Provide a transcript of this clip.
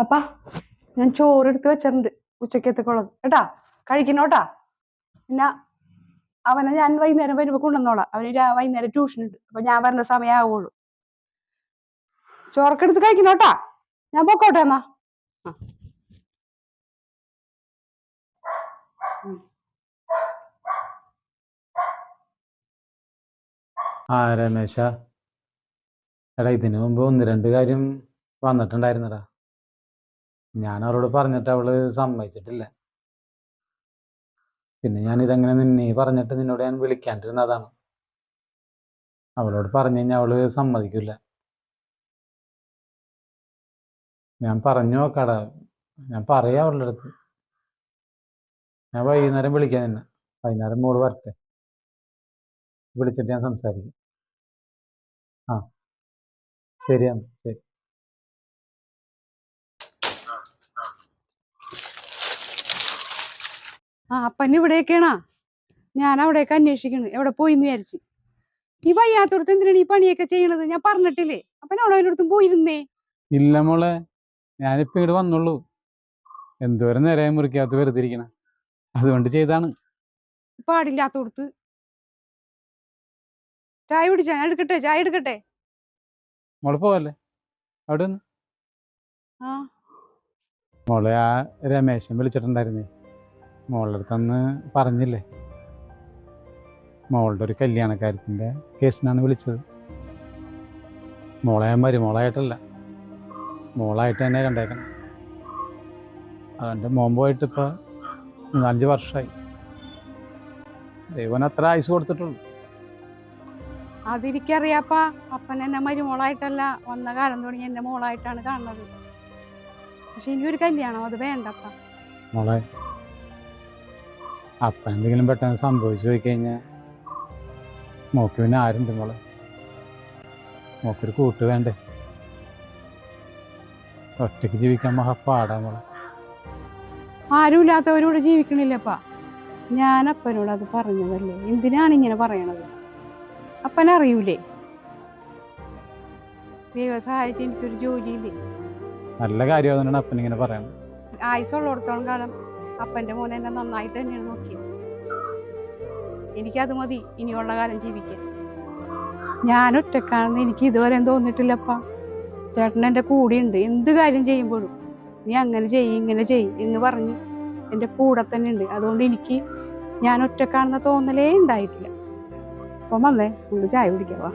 അപ്പാ ഞാൻ ചോറ് എടുത്ത് വെച്ചിട്ടുണ്ട് ഉച്ചക്കത്തേക്കുള്ളത്. കേട്ടാ കഴിക്കണോട്ടാ? പിന്നെ അവനെ ഞാൻ വൈകുന്നേരം വരുമ്പോ കൊണ്ടുവന്നോളാം. അവന് രാ- വൈകുന്നേരം ട്യൂഷൻ ഉണ്ട്. അപ്പൊ ഞാൻ വരുന്ന സമയമാവുള്ളൂ ചോറൊക്കെ എടുത്ത് കഴിക്കണോട്ടാ? ഞാൻ പൊക്കോട്ടെ എന്നാ. ആ രമേശ. എടാ ഇതിനു മുമ്പ് ഒന്ന് രണ്ട് കാര്യം വന്നിട്ടുണ്ടായിരുന്നടാ. ഞാൻ അവരോട് പറഞ്ഞിട്ട് അവൾ സമ്മതിച്ചിട്ടില്ല. പിന്നെ ഞാൻ ഇതെങ്ങനെ നിന്നെ പറഞ്ഞിട്ട് നിന്നോട് ഞാൻ വിളിക്കാണ്ടിരുന്നതാണ് അവളോട് പറഞ്ഞു കഴിഞ്ഞാൽ അവൾ സമ്മതിക്കില്ല ഞാൻ പറഞ്ഞു നോക്കടാ. ഞാൻ പറയാം അവളുടെ അടുത്ത്. ഞാൻ വൈകുന്നേരം വിളിക്കാൻ നിന്നെ. വൈകുന്നേരം മോൾ വരട്ടെ. വിളിച്ചിട്ട് ഞാൻ സംസാരിക്കും. ആ. ശരിയാണ് ശരി. ആ അപ്പൻ ഇവിടേക്കാണാ. ഞാൻ അവിടേക്ക് അന്വേഷിക്കണ് എവിടെ പോയി എന്ന് വിചാരിച്ച്. ഈ വയ്യാത്തോടത്ത് എന്തിനാണ് ഈ പണിയൊക്കെ ചെയ്യണത്? ഞാൻ പറഞ്ഞിട്ടില്ലേ? അപ്പൻ അവിടെ വല്ലയിടത്തും പോയിരുന്നേ? ഇല്ല മോളെ. ഞാനിപ്പോ ഇങ്ങോട്ട് വന്നുള്ളൂ. എന്തോരം നേരം മുറിക്കാത്ത വെറുതെ ഇരിക്കണ. അതുകൊണ്ട് ചെയ്താണ്. പാടില്ലാത്തോടത്ത്. ചായ കുടിച്ചാ? ഞാൻ എടുക്കട്ടെ ചായ എടുക്കട്ടെ. മോളെ പോവല്ലേ? അവിടെ ആ. മോളെ ആ രമേശൻ വിളിച്ചിട്ടുണ്ടായിരുന്നേ. മോളുടെ അടുത്ത് അന്ന് പറഞ്ഞില്ലേ? മോളുടെ ഒരു കല്യാണക്കാര്യത്തിന്റെ കേസിനാണ് വിളിച്ചത്. മോളെ മരുമോളായിട്ടല്ല. മോളായിട്ട് തന്നെ കണ്ടേക്കണം. അതുകൊണ്ട് മോൻ പോയിട്ട് ഇപ്പോൾ മൂന്നാലഞ്ച് വർഷമായി ദൈവം അത്ര ആയുസ് കൊടുത്തിട്ടുള്ളൂ. അതിരിക്കറിയാപ്പ അപ്പൻ എന്നെ മരുമോളായിട്ടല്ല വന്ന കാലം തുടങ്ങി എന്റെ മോളായിട്ടാണ് കാണുന്നത്. പക്ഷെ ഇനി ഒരു കല്യാണം അത് വേണ്ടപ്പ. മോളെ അപ്പം എന്തെങ്കിലും പെട്ടെന്ന് സംഭവിച്ചു പോയി കഴിഞ്ഞാൽ മോക്ക് പിന്നെ ആരുണ്ട് മോളെ? മോക്കൊരു കൂട്ട് വേണ്ടേ? ഒറ്റയ്ക്ക് ജീവിക്കാൻ മഹപ്പാടാ മോളെ. ആരുമില്ലാത്തവരോട് ജീവിക്കണില്ലപ്പാ ഞാൻ അപ്പനോട് അത് പറഞ്ഞതല്ലേ? എന്തിനാണ് ഇങ്ങനെ പറയണത്? അപ്പൻ അറിയൂലേ? ദൈവം സഹായിച്ച് എനിക്കൊരു ജോലിയില്ലേ? നല്ല കാര്യം ഇങ്ങനെ പറയണത്. ആയുസുള്ളിടത്തോളം കാലം അപ്പന്റെ മോനെ എന്നെ നന്നായിട്ട് തന്നെയാണ് നോക്കിയത്. എനിക്കത് മതി ഇനിയുള്ള കാലം ജീവിക്കാൻ. ഞാൻ ഒറ്റക്കാണെന്ന് എനിക്ക് ഇതുവരെ തോന്നിയിട്ടില്ലപ്പ. ചേട്ടൻ എന്റെ കൂടെയുണ്ട് എന്ത് കാര്യം ചെയ്യുമ്പോഴും നീ അങ്ങനെ ചെയ്യും ഇങ്ങനെ ചെയ്യും എന്ന് പറഞ്ഞ് എന്റെ കൂടെ തന്നെ ഉണ്ട്. അതുകൊണ്ട് എനിക്ക് ഞാൻ ഒറ്റക്കാണെന്ന തോന്നലേ ഉണ്ടായിട്ടില്ല. അപ്പം വന്നേ നമുക്ക് ചായ കുടിക്കാവാ